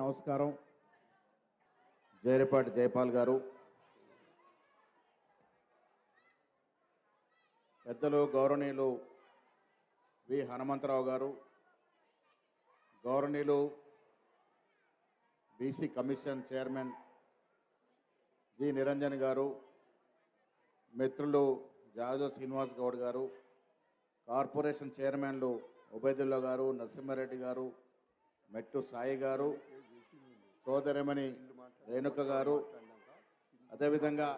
నమస్కారం. జైరపాటి జయపాల్ గారు. పెద్దలు గౌరవనీయులు వి. హనుమంతరావు గారు. గౌరవనీయులు BC commission chairman G. Niranjan గారు. మిత్రులు జాదవ్ శ్రీనివాస్ గౌడ్ గారు. కార్పొరేషన్ చైర్మన్లు ఉబైదుల్లా గారు నరసింహారెడ్డి గారు మెట్టు సాయి గారు. సోదరిమణి రేణుక గారు అదేవిధంగా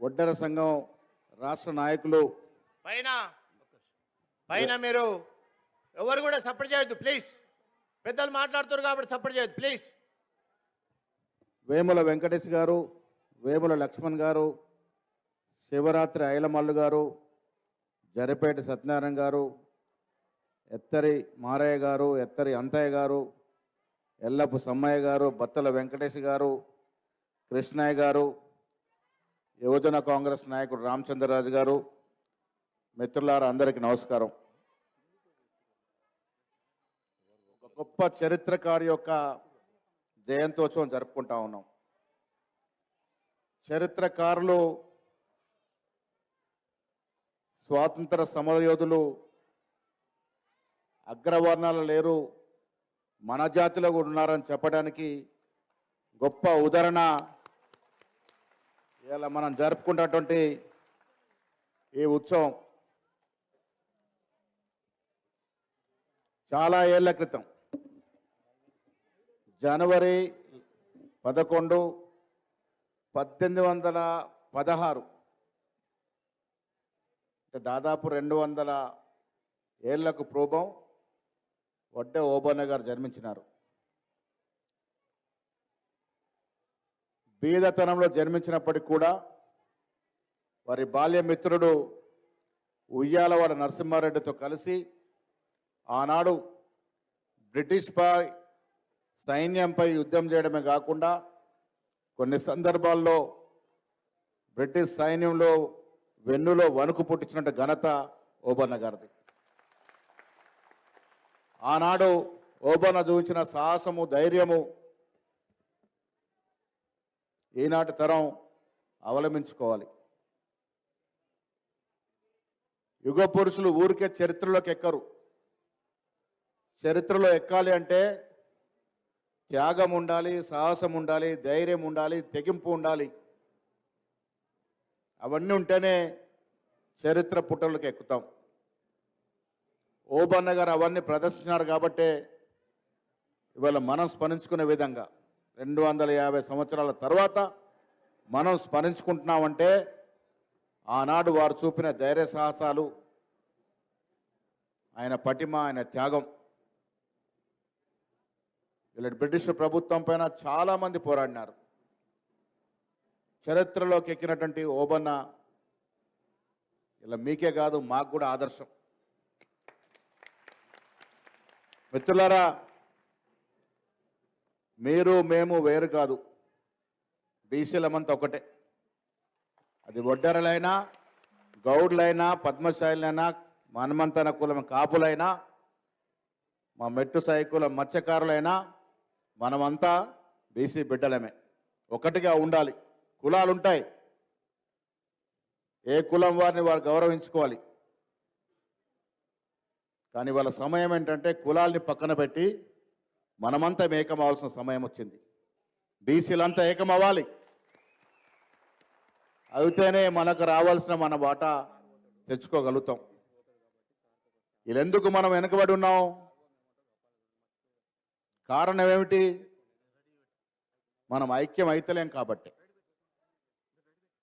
ఒడ్డర సంఘం రాష్ట్ర నాయకులు. పైన పైన మీరు ఎవరు కూడా సపోర్ట్ చేయొద్దు ప్లీజ్. పెద్దలు మాట్లాడుతారు కాబట్టి సపోర్ట్ చేయొద్దు ప్లీజ్. వేముల వెంకటేష్ గారు వేముల లక్ష్మణ్ గారు శివరాత్రి ఐలమల్లు గారు జరిపేటి సత్యనారాయణ గారు ఎత్తరి మారయ్య గారు ఎత్తరి అంతయ్య గారు ఎల్లపు సమ్మయ్య గారు బత్తల వెంకటేష్ గారు కృష్ణయ్య గారు యువజన కాంగ్రెస్ నాయకుడు రామచంద్రరాజు గారు మిత్రులారా అందరికీ నమస్కారం. ఒక గొప్ప చరిత్రకారి యొక్క జయంతోత్సవం జరుపుకుంటా ఉన్నాం. చరిత్రకారులు స్వాతంత్ర సమరయోధులు అగ్రవర్ణాలు లేరు. మన జాతిలో కూడా ఉన్నారని చెప్పడానికి గొప్ప ఉదాహరణ ఇలా మనం జరుపుకున్నటువంటి ఈ ఉత్సవం. చాలా ఏళ్ళ క్రితం. జనవరి పదకొండు పద్దెనిమిది వందల పదహారు. అంటే దాదాపు రెండు వందల ఏళ్ళకు పూర్వం వడ్డే ఓబన్న గారు జన్మించినారు. బీదతనంలో జన్మించినప్పటికి కూడా వారి బాల్యమిత్రుడు ఉయ్యాలవాడ నరసింహారెడ్డితో కలిసి ఆనాడు బ్రిటిష్ పై సైన్యంపై యుద్ధం చేయడమే కాకుండా కొన్ని సందర్భాల్లో బ్రిటిష్ సైన్యంలో వెన్నులో వణుకు పుట్టించినట్టు ఘనత ఓబన్న గారిది. ఆనాడు ఓబన చూచిన సాహసము ధైర్యము ఈనాటి తరం అవలంబించుకోవాలి. యుగ పురుషులు ఊరికే చరిత్రలోకి ఎక్కరు. చరిత్రలో ఎక్కాలి అంటే త్యాగం ఉండాలి సాహసం ఉండాలి ధైర్యం ఉండాలి తెగింపు ఉండాలి. అవన్నీ ఉంటేనే చరిత్ర పుటలకు ఎక్కుతాం. ఓబన్న గారు అవన్నీ ప్రదర్శించినారు కాబట్టే ఇవాళ మనం స్మరించుకునే విధంగా రెండు వందల యాభై సంవత్సరాల తర్వాత మనం స్మరించుకుంటున్నామంటే ఆనాడు వారు చూపిన ధైర్య సాహసాలు ఆయన పటిమ ఆయన త్యాగం. ఇలాంటి బ్రిటిష్ ప్రభుత్వం పైన చాలామంది పోరాడినారు. చరిత్రలోకి ఎక్కినటువంటి ఓబన్న ఇలా మీకే కాదు మాకు కూడా ఆదర్శం. మిత్రులారా మీరు మేము వేరు కాదు. బీసీలమంతా ఒకటే. అది ఒడ్డరలైనా గౌడ్లైనా పద్మశాయిలైనా మన్మంతన కులం కాపులైనా మా మెట్టు సైకుల మత్స్యకారులైనా మనమంతా బీసీ బిడ్డలమే. ఒకటిగా ఉండాలి. కులాలు ఉంటాయి ఏ కులం వారిని వారు గౌరవించుకోవాలి? కానీ వాళ్ళ సమయం ఏంటంటే కులాల్ని పక్కన పెట్టి మనమంతా ఏకమవ్వాల్సిన సమయం వచ్చింది. బీసీలంతా ఏకమవ్వాలి. అయితేనే మనకు రావాల్సిన మన వాటా తెచ్చుకోగలుగుతాం. వీళ్ళెందుకు మనం వెనుకబడి ఉన్నాం? కారణం ఏమిటి? మనం ఐక్యం అయితలేం కాబట్టి.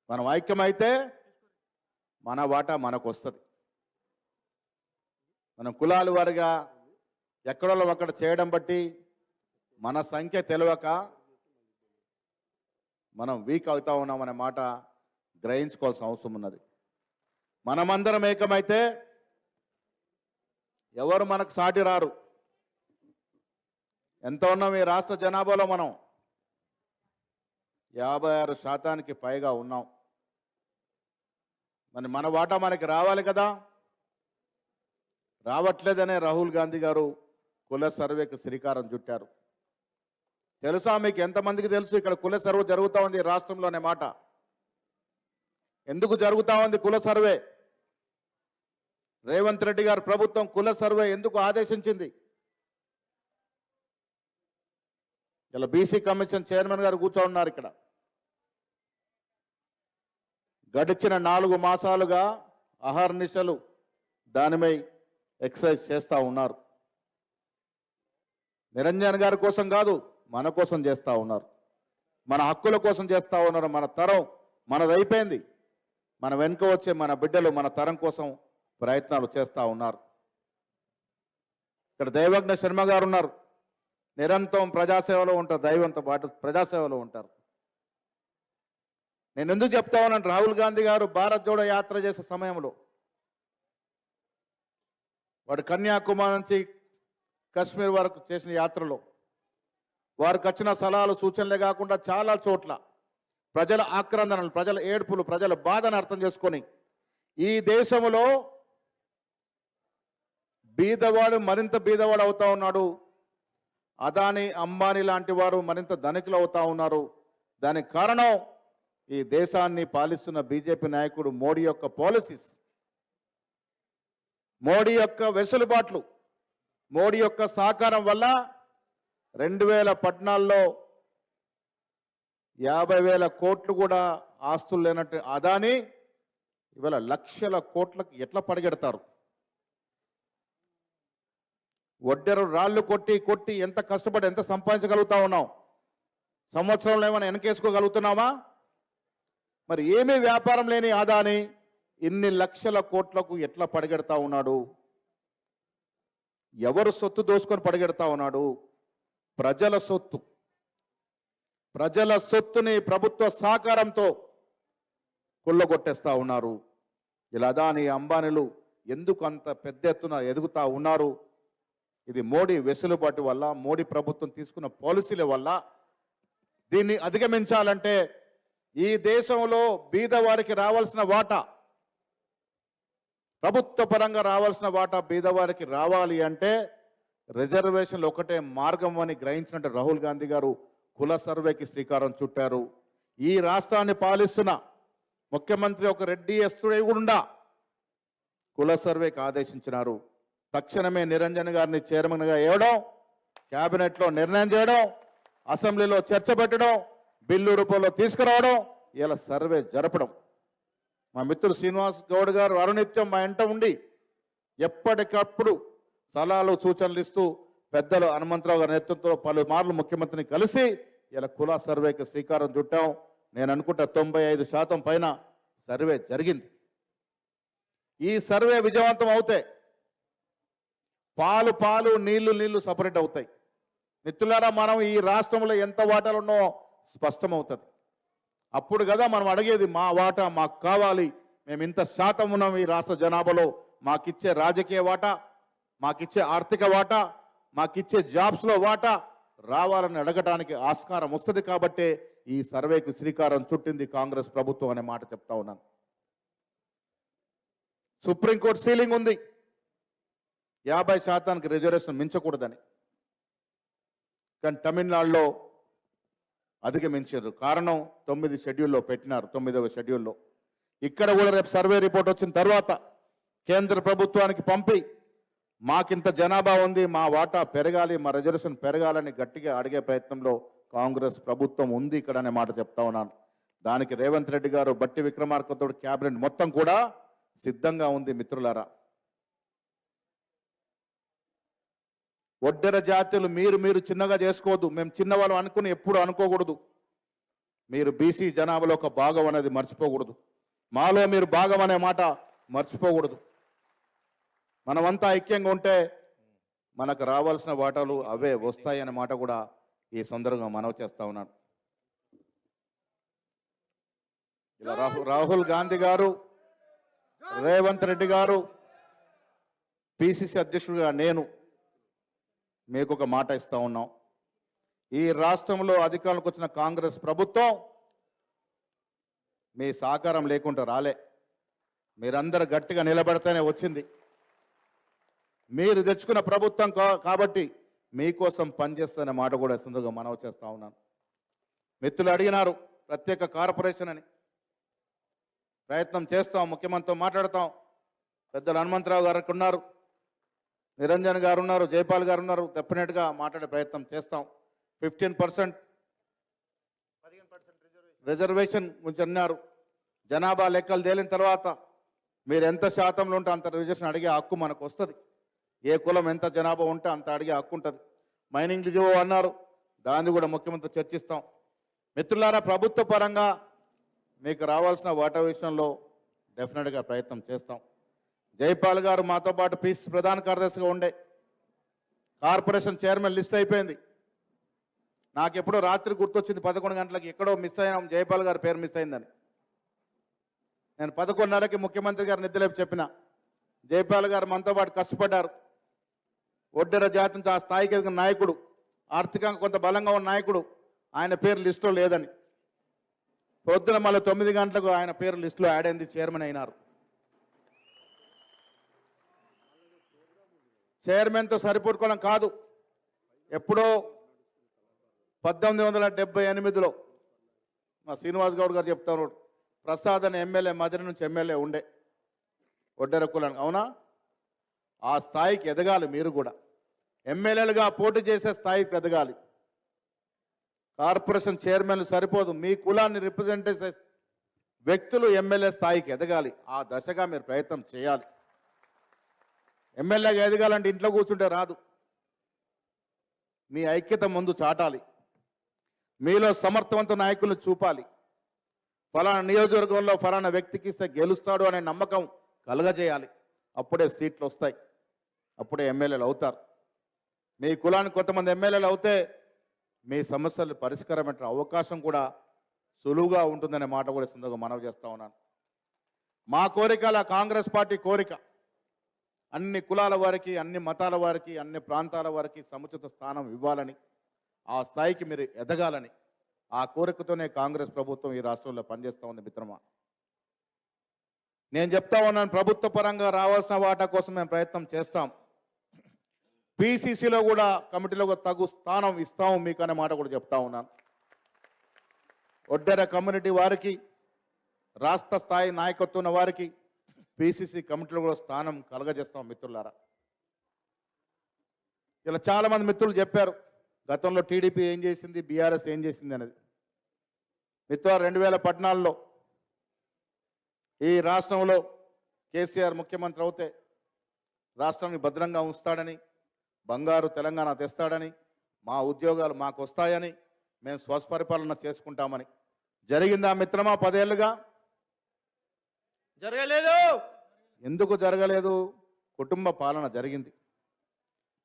మనం ఐక్యమైతే మన వాటా మనకు వస్తుంది మనం కులాలు వారిగా ఎక్కడో అక్కడ చేయడం బట్టి మన సంఖ్య తెలియక మనం వీక్ అవుతా ఉన్నామనే మాట గ్రహించుకోవాల్సిన అవసరం ఉన్నది. మనమందరం ఏకమైతే ఎవరు మనకు సాటి రారు. ఎంత ఉన్నాం ఈ రాష్ట్ర జనాభాలో మనం? యాభై ఆరు శాతానికి పైగా ఉన్నాం. మరి మన వాటా మనకి రావాలి కదా? రావట్లేదనే రాహుల్ గాంధీ గారు కుల సర్వేకి శ్రీకారం చుట్టారు. తెలుసా మీకు ఎంతమందికి తెలుసు ఇక్కడ కుల సర్వే జరుగుతూ ఉంది రాష్ట్రంలో అనే మాట? ఎందుకు జరుగుతూ ఉంది కుల సర్వే? రేవంత్ రెడ్డి గారు ప్రభుత్వం కుల సర్వే ఎందుకు ఆదేశించింది? ఇలా బీసీ కమిషన్ చైర్మన్ గారు కూర్చో ఉన్నారు ఇక్కడ. గడిచిన నాలుగు మాసాలుగా అహర్నిశలు దానిపై ఎక్సర్సైజ్ చేస్తూ ఉన్నారు. నిరంజన్ గారి కోసం కాదు మన కోసం చేస్తూ ఉన్నారు. మన హక్కుల కోసం చేస్తూ ఉన్నారు మన తరం మనది అయిపోయింది. మన వెనుక వచ్చే మన బిడ్డలు మన తరం కోసం ప్రయత్నాలు చేస్తూ ఉన్నారు. ఇక్కడ దైవజ్ఞ శర్మ గారు ఉన్నారు. నిరంతరం ప్రజాసేవలో ఉంటారు దైవంతో పాటు ప్రజాసేవలో ఉంటారు. నేను ఎందుకు చెప్తా ఉన్నాను? రాహుల్ గాంధీ గారు భారత్ జోడో యాత్ర చేసే సమయంలో వాడు కన్యాకుమారి నుంచి కశ్మీర్ వరకు చేసిన యాత్రలో వారికి వచ్చిన సలహాలు సూచనలే కాకుండా చాలా చోట్ల ప్రజల ఆక్రందనలు ప్రజల ఏడుపులు ప్రజల బాధను అర్థం చేసుకొని ఈ దేశంలో బీదవాడు మరింత బీదవాడు అవుతా ఉన్నాడు. అదాని అంబానీ లాంటి వారు మరింత ధనికులు అవుతా ఉన్నారు. దానికి కారణం ఈ దేశాన్ని పాలిస్తున్న బీజేపీ నాయకుడు మోడీ యొక్క పాలసీస్. మోడీ యొక్క వెసులుబాట్లు మోడీ యొక్క సహకారం వల్ల రెండు వేల పద్నాలుగులో యాభై వేల కోట్లు కూడా ఆస్తులు లేనట్టు అదాని ఇవాళ లక్షల కోట్లకు ఎట్లా పడిగెడతారు వడ్డెరు రాళ్ళు కొట్టి కొట్టి ఎంత కష్టపడి ఎంత సంపాదించగలుగుతా ఉన్నాం? సంవత్సరంలో ఏమైనా వెనకేసుకోగలుగుతున్నామా మరి ఏమీ వ్యాపారం లేని ఆదాని ఇన్ని లక్షల కోట్లకు ఎట్లా పడగెడతా ఉన్నాడు? ఎవరు సొత్తు దోసుకొని పడగెడతా ఉన్నాడు? ప్రజల సొత్తు. ప్రజల సొత్తుని ప్రభుత్వ సహకారంతో కొల్లగొట్టేస్తా ఉన్నారు. ఇలా దాని అంబానీలు ఎందుకు అంత పెద్ద ఎత్తున ఎదుగుతా ఉన్నారు? ఇది మోడీ వెసులుబాటు వల్ల మోడీ ప్రభుత్వం తీసుకున్న పాలసీల వల్ల దీన్ని అధిగమించాలంటే ఈ దేశంలో బీదవారికి రావాల్సిన వాటా ప్రభుత్వ పరంగా రావాల్సిన వాటా బీదవారికి రావాలి అంటే రిజర్వేషన్లు ఒకటే మార్గం అని గ్రహించినట్టు రాహుల్ గాంధీ గారు కుల సర్వేకి శ్రీకారం చుట్టారు. ఈ రాష్ట్రాన్ని పాలిస్తున్న ముఖ్యమంత్రి ఒక రెడ్డి ఎస్తుడై కూడా కుల సర్వేకి ఆదేశించినారు. తక్షణమే నిరంజన్ గారిని చైర్మన్గా వేయడం క్యాబినెట్లో నిర్ణయం చేయడం అసెంబ్లీలో చర్చ పెట్టడం బిల్లు రూపంలో తీసుకురావడం ఇలా సర్వే జరపడం. మా మిత్రుడు శ్రీనివాస్ గౌడ్ గారు అరునిత్యం మా ఇంట ఉండి ఎప్పటికప్పుడు సలహాలు సూచనలు ఇస్తూ పెద్దలు హనుమంతరావు గారి నేతృత్వంలో పలుమార్లు ముఖ్యమంత్రిని కలిసి ఇలా కుల సర్వేకి శ్రీకారం చుట్టాం. నేను అనుకుంటా తొంభై ఐదు శాతం పైన సర్వే జరిగింది. ఈ సర్వే విజయవంతం అవుతాయి పాలు పాలు నీళ్ళు నీళ్ళు సపరేట్ అవుతాయి. మిత్రులారా మనం ఈ రాష్ట్రంలో ఎంత వాటాలు ఉన్నో స్పష్టమవుతుంది. అప్పుడు కదా మనం అడిగేది మా వాటా మాకు కావాలి మేము ఇంత శాతం ఉన్నాం ఈ రాష్ట్ర జనాభాలో మాకిచ్చే రాజకీయ వాటా మాకిచ్చే ఆర్థిక వాటా మాకిచ్చే జాబ్స్లో వాటా. రావాలని అడగడానికి ఆస్కారం వస్తుంది కాబట్టే ఈ సర్వేకి శ్రీకారం చుట్టింది కాంగ్రెస్ ప్రభుత్వం అనే మాట చెప్తా ఉన్నాను. సుప్రీంకోర్టు సీలింగ్ ఉంది. యాభై శాతానికి రిజర్వేషన్ మించకూడదని. కానీ తమిళనాడులో అధిగమించారు. కారణం తొమ్మిది షెడ్యూల్లో పెట్టినారు తొమ్మిదవ షెడ్యూల్లో. ఇక్కడ కూడా రేపు సర్వే రిపోర్ట్ వచ్చిన తర్వాత కేంద్ర ప్రభుత్వానికి పంపి మాకింత జనాభా ఉంది మా వాటా పెరగాలి మా రిజర్వేషన్ పెరగాలని గట్టిగా అడిగే ప్రయత్నంలో కాంగ్రెస్ ప్రభుత్వం ఉంది ఇక్కడ అనే మాట చెప్తా ఉన్నాను. దానికి రేవంత్ రెడ్డి గారు బట్టి విక్రమార్కతో క్యాబినెట్ మొత్తం కూడా సిద్ధంగా ఉంది మిత్రులారా. ఒడ్డెర జాతులు మీరు మీరు చిన్నగా చేసుకోవద్దు. మేము చిన్నవాళ్ళు అనుకుని ఎప్పుడు అనుకోకూడదు. మీరు బీసీ జనాభాలో ఒక భాగం అనేది మర్చిపోకూడదు. మాలో మీరు భాగం అనే మాట మర్చిపోకూడదు. మనమంతా ఐక్యంగా ఉంటే మనకు రావాల్సిన వాటాలు అవే వస్తాయి అనే మాట కూడా ఈ సందర్భంగా మనవి చేస్తా ఉన్నాను. ఇలా రాహుల్ రాహుల్ గాంధీ గారు రేవంత్ రెడ్డి గారు పిసిసి అధ్యక్షుడిగా నేను మీకు ఒక మాట ఇస్తూ ఉన్నాం. ఈ రాష్ట్రంలో అధికారంలోకి వచ్చిన కాంగ్రెస్ ప్రభుత్వం మీ సహకారం లేకుండా రాలే. మీరందరు గట్టిగా నిలబడితేనే వచ్చింది. మీరు తెచ్చుకున్న ప్రభుత్వం కా- కాబట్టి మీకోసం పనిచేస్తున్న మాట కూడా సందుగా మనవి చేస్తూ ఉన్నాను. మిత్రులు అడిగినారు ప్రత్యేక కార్పొరేషన్ అని. ప్రయత్నం చేస్తాం ముఖ్యమంత్రితో మాట్లాడతాం. పెద్దలు హనుమంతరావు గారు ఉన్నారు నిరంజన్ గారు ఉన్నారు జైపాల్ గారు ఉన్నారు డెఫినెట్గా మాట్లాడే ప్రయత్నం చేస్తాం. ఫిఫ్టీన్ పర్సెంట్ రిజర్వేషన్ గురించి అన్నారు. జనాభా లెక్కలు తేలిన తర్వాత మీరు ఎంత శాతంలో ఉంటే అంత రిజర్వేషన్ అడిగే హక్కు మనకు వస్తుంది. ఏ కులం ఎంత జనాభా ఉంటే అంత అడిగే హక్కు ఉంటుంది. మైనింగ్ రిజర్వ్ అన్నారు. దాన్ని కూడా ముఖ్యమంత్రి చర్చిస్తాం. మిత్రులారా ప్రభుత్వ పరంగా మీకు రావాల్సిన వాటా విషయంలో డెఫినెట్గా ప్రయత్నం చేస్తాం. జైపాల్ గారు మాతో పాటు పీస్ ప్రధాన కార్యదర్శిగా ఉండే. కార్పొరేషన్ చైర్మన్ లిస్ట్ అయిపోయింది. నాకు ఎప్పుడో రాత్రి గుర్తొచ్చింది పదకొండు గంటలకు ఎక్కడో మిస్ అయినాం జైపాల్ గారి పేరు మిస్ అయిందని. నేను పదకొండున్నరకి ముఖ్యమంత్రి గారు నిద్రలేపు చెప్పిన. జైపాల్ గారు మనతో పాటు కష్టపడ్డారు. ఒడ్డెర జాతి నుంచి ఆ స్థాయికి ఎదిగిన నాయకుడు ఆర్థికంగా కొంత బలంగా ఉన్న నాయకుడు ఆయన పేరు లిస్టులో లేదని. పొద్దున మళ్ళీ తొమ్మిది గంటలకు ఆయన పేరు లిస్టులో యాడ్ అయింది చైర్మన్ అయినారు. చైర్మన్తో సరిపడుకోవడం కాదు. ఎప్పుడో పద్దెనిమిది వందల డెబ్బై ఎనిమిదిలో మా శ్రీనివాస్ గౌడ్ గారు చెప్తారు ప్రసాద్ అనే ఎమ్మెల్యే మధుర నుంచి ఎమ్మెల్యే ఉండే. ఒడ్డెర కులానికి. అవునా? ఆ స్థాయికి ఎదగాలి మీరు కూడా. ఎమ్మెల్యేలుగా పోటీ చేసే స్థాయికి ఎదగాలి. కార్పొరేషన్ చైర్మన్లు సరిపోదు. మీ కులాన్ని రిప్రజెంట్ చేసే వ్యక్తులు ఎమ్మెల్యే స్థాయికి ఎదగాలి. ఆ దశగా మీరు ప్రయత్నం చేయాలి. ఎమ్మెల్యేగా ఎదగాలంటే ఇంట్లో కూర్చుంటే రాదు. మీ ఐక్యత ముందు చాటాలి. మీలో సమర్థవంత నాయకులను చూపాలి. ఫలానా నియోజకవర్గంలో ఫలానా వ్యక్తికి ఇస్తే గెలుస్తాడు అనే నమ్మకం కలగజేయాలి. అప్పుడే సీట్లు వస్తాయి. అప్పుడే ఎమ్మెల్యేలు అవుతారు. మీ కులానికి కొంతమంది ఎమ్మెల్యేలు అవుతే మీ సమస్యలు పరిష్కారమైన అవకాశం కూడా సులువుగా ఉంటుందనే మాట కూడా సందర్భంగా మనవి చేస్తా ఉన్నాను. మా కోరిక కాంగ్రెస్ పార్టీ కోరిక. అన్ని కులాల వారికి అన్ని మతాల వారికి అన్ని ప్రాంతాల వారికి సముచిత స్థానం ఇవ్వాలని ఆ స్థాయికి మీరు ఎదగాలని ఆ కోరికతోనే కాంగ్రెస్ ప్రభుత్వం ఈ రాష్ట్రంలో పనిచేస్తూ ఉంది మిత్రమా. నేను చెప్తా ఉన్నాను ప్రభుత్వ పరంగా రావాల్సిన వాటా కోసం మేము ప్రయత్నం చేస్తాం. పిసిసిలో కూడా కమిటీలో తగు స్థానం ఇస్తాము మీకు అనే మాట కూడా చెప్తా ఉన్నాను. ఒడ్డెర కమ్యూనిటీ వారికి రాష్ట్ర స్థాయి నాయకత్వం ఉన్న వారికి పిసిసి కమిటీలో కూడా స్థానం కలగజేస్తాం మిత్రులారా. ఇలా చాలా మంది మిత్రులు చెప్పారు గతంలో టీడీపీ ఏం చేసింది బీఆర్ఎస్ ఏం చేసింది అనేది. మిత్రులు రెండు వేల పద్నాలుగులో ఈ రాష్ట్రంలో కేసీఆర్ ముఖ్యమంత్రి అవుతే రాష్ట్రాన్ని భద్రంగా ఉంచుతాడని బంగారు తెలంగాణ తెస్తాడని మా ఉద్యోగాలు మాకు వస్తాయని మేము స్వస్పరిపాలన చేసుకుంటామని. జరిగిందా మిత్రమా పదేళ్ళుగా? జరగలేదు. ఎందుకు జరగలేదు? కుటుంబ పాలన జరిగింది.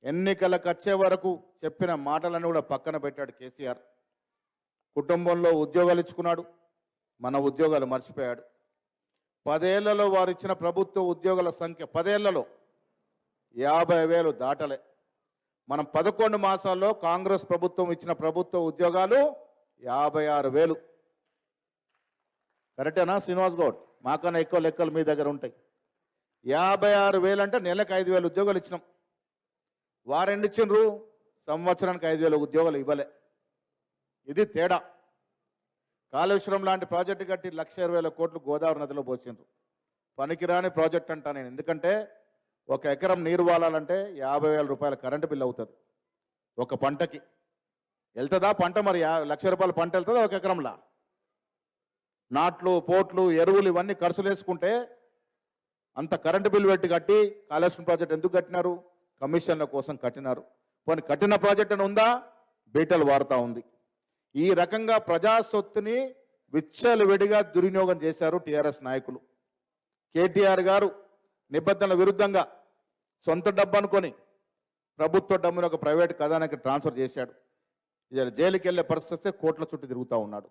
ఎన్నికలకు వచ్చే వరకు చెప్పిన మాటలను కూడా పక్కన పెట్టాడు కేసీఆర్. కుటుంబంలో ఉద్యోగాలు ఇచ్చుకున్నాడు. మన ఉద్యోగాలు మర్చిపోయాడు. పదేళ్ళలో వారు ఇచ్చిన ప్రభుత్వ ఉద్యోగుల సంఖ్య పదేళ్ళలో యాభై వేలు దాటలే. మనం పదకొండు మాసాల్లో కాంగ్రెస్ ప్రభుత్వం ఇచ్చిన ప్రభుత్వ ఉద్యోగాలు యాభై ఆరు వేలు. కరెక్టేనా శ్రీనివాస్ గౌడ్? మాకన్నా ఎక్కువ లెక్కలు మీ దగ్గర ఉంటాయి. యాభై ఆరు వేలు అంటే నెలకు ఐదు వేలు ఉద్యోగాలు ఇచ్చినాం. వారెండు ఇచ్చిండ్రు? సంవత్సరానికి ఐదు వేల ఉద్యోగాలు ఇవ్వలే. ఇది తేడా. కాళేశ్వరం లాంటి ప్రాజెక్టు కట్టి లక్ష ఇరవై వేల కోట్లు గోదావరి నదిలో పోసిండ్రు. పనికిరాని ప్రాజెక్ట్ అంటా నేను. ఎందుకంటే ఒక ఎకరం నీరు వాలాలంటే యాభై వేల రూపాయల కరెంటు బిల్ అవుతుంది. ఒక పంటకి. వెళ్తుందా పంట మరి? యా- లక్ష రూపాయల పంట వెళ్తుందా ఒక ఎకరంలా? నాట్లు పోట్లు ఎరువులు ఇవన్నీ ఖర్చులు వేసుకుంటే అంత కరెంటు బిల్లు పెట్టి కట్టి కాళేశ్వరం ప్రాజెక్ట్ ఎందుకు కట్టినారు? కమిషన్ల కోసం కట్టినారు. పోనీ కట్టిన ప్రాజెక్ట్ అని ఉందా? బీటలు వారుతా ఉంది. ఈ రకంగా ప్రజా సొత్తుని విచ్చలవిడిగా దుర్వినియోగం చేశారు టీఆర్ఎస్ నాయకులు. కేటీఆర్ గారు నిబంధనల విరుద్ధంగా సొంత డబ్బు అనుకొని ప్రభుత్వ డబ్బును ఒక ప్రైవేట్ కథానికి ట్రాన్స్ఫర్ చేశాడు. ఇలా జైలుకి వెళ్ళే పరిస్థితి వస్తే కోట్ల చుట్టూ తిరుగుతూ ఉన్నాడు.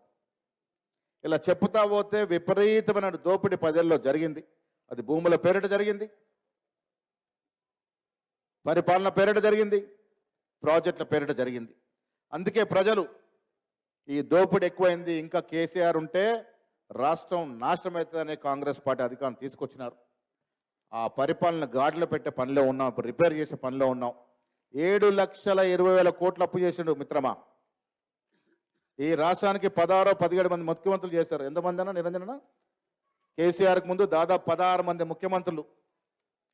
ఇలా చెప్తా పోతే విపరీతమైన దోపిడీ పదేళ్ళలో జరిగింది. అది భూముల పేరిట జరిగింది. పరిపాలన పేరిట జరిగింది. ప్రాజెక్టుల పేరిట జరిగింది. అందుకే ప్రజలు ఈ దోపిడీ ఎక్కువైంది. ఇంకా కేసీఆర్ ఉంటే రాష్ట్రం నాశనం అవుతుందనే కాంగ్రెస్ పార్టీ అధికారం తీసుకొచ్చినారు. ఆ పరిపాలన గాడిలో పెట్టే పనిలో ఉన్నాం. ఇప్పుడు రిపేర్ చేసే పనిలో ఉన్నాం. ఏడు లక్షల ఇరవై వేల కోట్లు అప్పు చేసిండు మిత్రమా. ఈ రాష్ట్రానికి పదహారో పదిహేడు మంది ముఖ్యమంత్రులు చేశారు. ఎంతమంది అన్నా? నిరంజన కేసీఆర్కి ముందు దాదాపు పదహారు మంది ముఖ్యమంత్రులు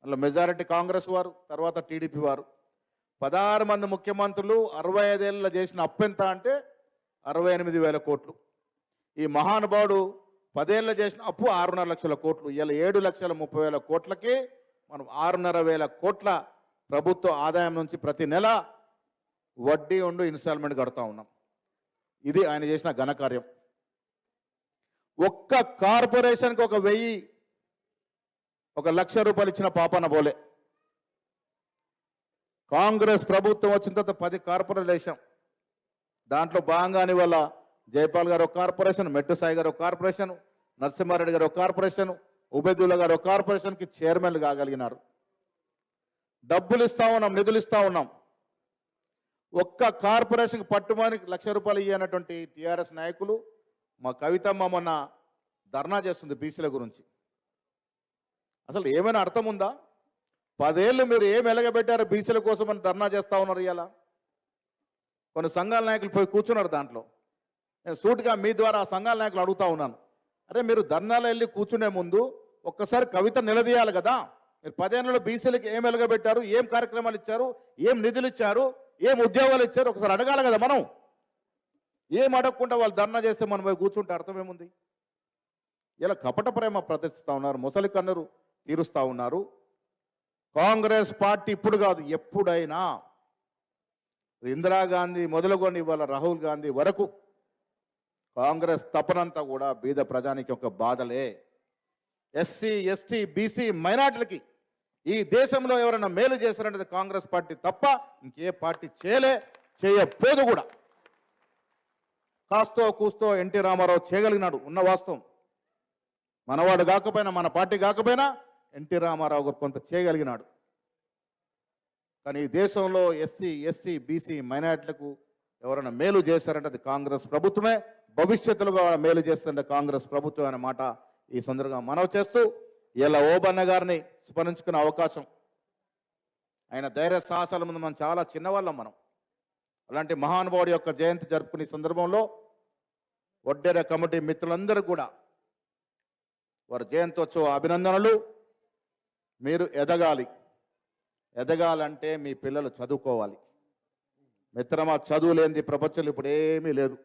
అందులో మెజారిటీ కాంగ్రెస్ వారు తర్వాత టీడీపీ వారు. పదహారు మంది ముఖ్యమంత్రులు అరవై ఐదేళ్ళ చేసిన అప్పు ఎంత అంటే అరవై ఎనిమిది వేల కోట్లు. ఈ మహానుభావుడు పదేళ్ళ చేసిన అప్పు ఆరున్నర లక్షల కోట్లు. ఇలా ఏడు లక్షల ముప్పై వేల కోట్లకి మనం ఆరున్నర వేల కోట్ల ప్రభుత్వ ఆదాయం నుంచి ప్రతి నెల వడ్డీ ఉండు ఇన్స్టాల్మెంట్ కడతా ఉన్నాం. ఇది ఆయన చేసిన ఘనకార్యం ఒక్క కార్పొరేషన్కి ఒక వెయ్యి ఒక లక్ష రూపాయలు ఇచ్చిన పాపన పోలే కాంగ్రెస్ ప్రభుత్వం వచ్చిన తర్వాత పది కార్పొరేషన్ దాంట్లో భాగంగాని వల్ల జైపాల్ గారు ఒక కార్పొరేషన్ మెట్టు సాయి గారు ఒక కార్పొరేషన్ నరసింహారెడ్డి గారు ఒక కార్పొరేషన్ ఉబేదుల్లా గారు ఒక కార్పొరేషన్కి చైర్మన్లు కాగలిగినారు. డబ్బులు ఇస్తా ఉన్నాం నిధులు ఇస్తా ఉన్నాం. ఒక్క కార్పొరేషన్కి పట్టుమని లక్ష రూపాయలు ఇయ్యనటువంటి టీఆర్ఎస్ నాయకులు మా కవితమ్మ మొన్న ధర్నా చేస్తుంది బీసీల గురించి. అసలు ఏమైనా అర్థం ఉందా? పదేళ్ళు మీరు ఏం ఎలగబెట్టారు బీసీల కోసం అని ధర్నా చేస్తా ఉన్నారు ఇలా కొన్ని సంఘాల నాయకులు పోయి కూర్చున్నారు దాంట్లో. నేను సూటిగా మీ ద్వారా ఆ సంఘాల నాయకులు అడుగుతా ఉన్నాను. అరే మీరు ధర్నాలు వెళ్ళి కూర్చునే ముందు ఒక్కసారి కవిత నిలదీయాలి కదా. మీరు పదేళ్ళలో బీసీలకి ఏం ఎలగబెట్టారు? ఏం కార్యక్రమాలు ఇచ్చారు? ఏం నిధులు ఇచ్చారు? ఏం ఉద్యోగాలు ఇచ్చారు? ఒకసారి అడగాలి కదా మనం. ఏం అడగకుండా వాళ్ళు ధర్నా చేస్తే మనం పోయి కూర్చుంటే అర్థమేముంది? ఇలా కపట ప్రేమ ప్రదర్శిస్తూ ఉన్నారు ముసలి కన్నురు తీరుస్తూ ఉన్నారు. కాంగ్రెస్ పార్టీ ఇప్పుడు కాదు ఎప్పుడైనా. ఇందిరాగాంధీ మొదలుకొని ఇవాళ రాహుల్ గాంధీ వరకు కాంగ్రెస్ తపనంతా కూడా బీద ప్రజానికి ఒక బాధలే. ఎస్సీ ఎస్టీ బీసీ మైనార్టీలకి ఈ దేశంలో ఎవరైనా మేలు చేశారనేది కాంగ్రెస్ పార్టీ తప్ప ఇంకే పార్టీ చేయలే చేయపోదు కూడా. కాస్తో కూస్తో ఎన్టీ రామారావు చేయగలిగినాడు ఉన్న వాస్తవం. మనవాడు కాకపోయినా మన పార్టీ కాకపోయినా ఎన్టీ రామారావు గారు కొంత చేయగలిగినాడు. కానీ ఈ దేశంలో ఎస్సీ ఎస్టీ బీసీ మైనార్టీలకు ఎవరైనా మేలు చేశారంటే అది కాంగ్రెస్ ప్రభుత్వమే. భవిష్యత్తులో మేలు చేస్తుంటే కాంగ్రెస్ ప్రభుత్వం అనే మాట ఈ సందర్భంగా మనవి చేస్తూ ఇలా ఓబన్న గారిని స్మరించుకునే అవకాశం. ఆయన ధైర్య సాహసాల ముందు మనం చాలా చిన్నవాళ్ళం మనం. అలాంటి మహానుభావుడి యొక్క జయంతి జరుపుకునే సందర్భంలో ఒడ్డెర కమిటీ మిత్రులందరూ కూడా వారి జయంతోత్సవ అభినందనలు. మీరు ఎదగాలి. ఎదగాలంటే మీ పిల్లలు చదువుకోవాలి. మిత్రమా చదువు లేనిది ప్రపంచంలో ఇప్పుడు ఏమీ లేదు.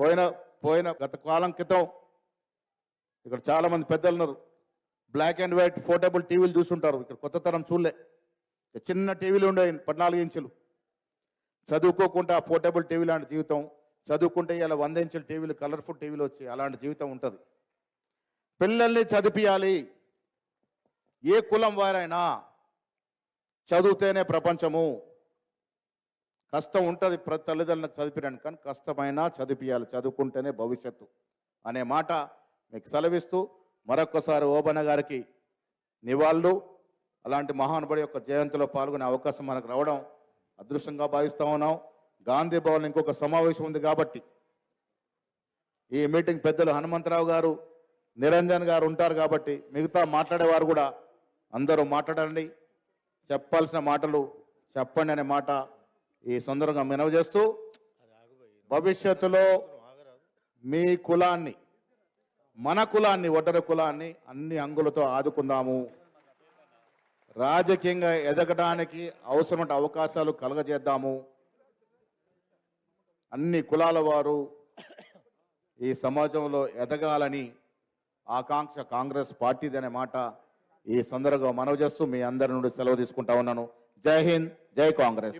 పోయిన పోయిన గత కాలం క్రితం ఇక్కడ చాలామంది పెద్దలు ఉన్నారు. బ్లాక్ అండ్ వైట్ పోర్టబుల్ టీవీలు చూస్తుంటారు. ఇక్కడ కొత్త తరం చూడలే. చిన్న టీవీలు ఉండే పద్నాలుగు ఇంచులు. చదువుకోకుండా పోర్టబుల్ టీవీ లాంటి జీవితం చదువుకుంటే ఇలా వంద ఇంచుల టీవీలు కలర్ఫుల్ టీవీలు వచ్చి అలాంటి జీవితం ఉంటుంది. పిల్లల్ని చదివియాలి ఏ కులం వారైనా చదివితేనే ప్రపంచము. కష్టం ఉంటుంది ప్రతి తల్లిదండ్రులకు చదివించడానికి కానీ కష్టమైనా చదివియాలి చదువుకుంటేనే భవిష్యత్తు అనే మాట మీకు సెలవిస్తూ మరొకసారి ఓబన గారికి నివాళులు. అలాంటి మహానుభుడి యొక్క జయంతిలో పాల్గొనే అవకాశం మనకు రావడం అదృష్టంగా భావిస్తా ఉన్నాం. గాంధీ భవన్ ఇంకొక సమావేశం ఉంది కాబట్టి ఈ మీటింగ్ పెద్దలు హనుమంతరావు గారు నిరంజన్ గారు ఉంటారు కాబట్టి మిగతా మాట్లాడేవారు కూడా అందరూ మాట్లాడండి. చెప్పాల్సిన మాటలు చెప్పండి అనే మాట ఈ సందర్భంగా మినవ చేస్తూ భవిష్యత్తులో మీ కులాన్ని మన కులాన్ని ఒడ్డర కులాన్ని అన్ని అంగులతో ఆదుకుందాము. రాజకీయంగా ఎదగడానికి అవసరమైన అవకాశాలు కలగజేద్దాము. అన్ని కులాల వారు ఈ సమాజంలో ఎదగాలని ఆకాంక్ష కాంగ్రెస్ పార్టీది అనే మాట ఈ సందర్భంగా మనవి చేస్తూ మీ అందరి నుండి సెలవు తీసుకుంటా ఉన్నాను. జై హింద్ జై కాంగ్రెస్.